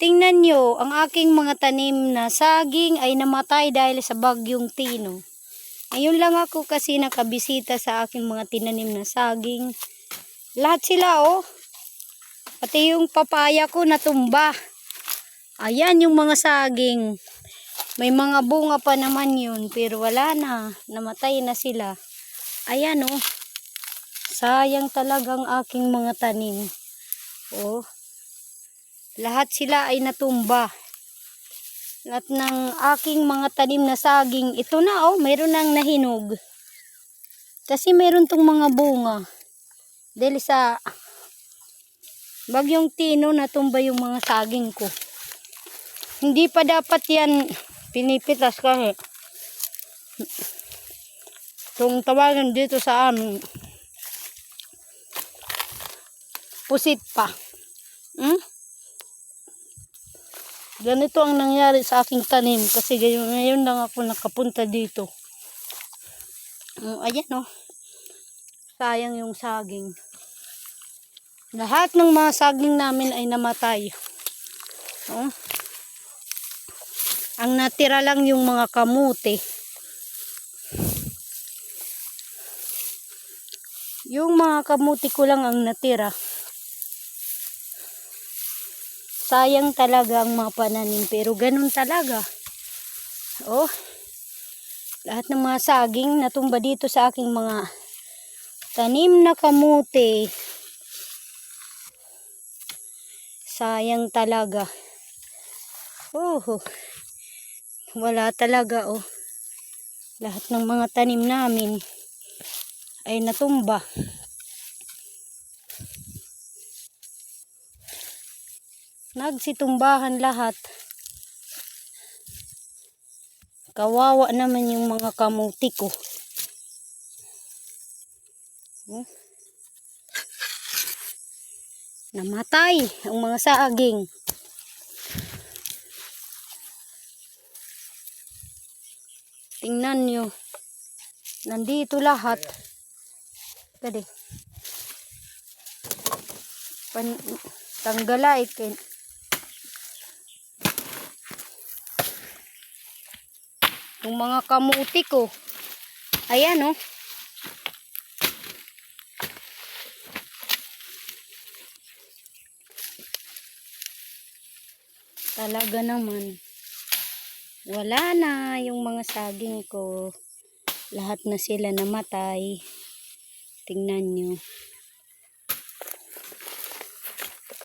Tingnan nyo, ang aking mga tanim na saging ay namatay dahil sa bagyong tino. Ngayon lang ako kasi nakabisita sa aking mga tinanim na saging. Lahat sila oh. Pati yung papaya ko natumba. Ayan yung mga saging. May mga bunga pa naman yun pero wala na. Namatay na sila. Ayan oh. Sayang talagang aking mga tanim. Oh. Lahat sila ay natumba. Lahat ng aking mga tanim na saging, ito na oh, mayroon nang nahinog. Kasi mayroon tong mga bunga. Dahil sa bagyong tino, natumba yung mga saging ko. Hindi pa dapat yan pinipitas kasi. Itong tawagan dito sa amin, pusit pa. Hmm? Ganito ang nangyari sa aking tanim kasi ngayon, ngayon lang ako nakapunta dito. Mm, ayan oh. Sayang yung saging. Lahat ng mga saging namin ay namatay. Oh. Ang natira lang yung mga kamuti. Yung mga kamuti ko lang ang natira. Sayang talaga ang mga pananim pero ganun talaga. Oh. Lahat ng mga saging natumba dito sa aking mga tanim na kamuti. Sayang talaga. Oh. Wala talaga oh. Lahat ng mga tanim namin ay natumba. Nagsitumbahan lahat. Kawawa naman yung mga kamuti ko. Oh. Namatay ang mga saging. Tingnan nyo. Nandito lahat. Pwede. Pan tanggalay kay yung mga kamuti ko. Ayan oh. Talaga naman. Wala na yung mga saging ko. Lahat na sila namatay. Tingnan nyo.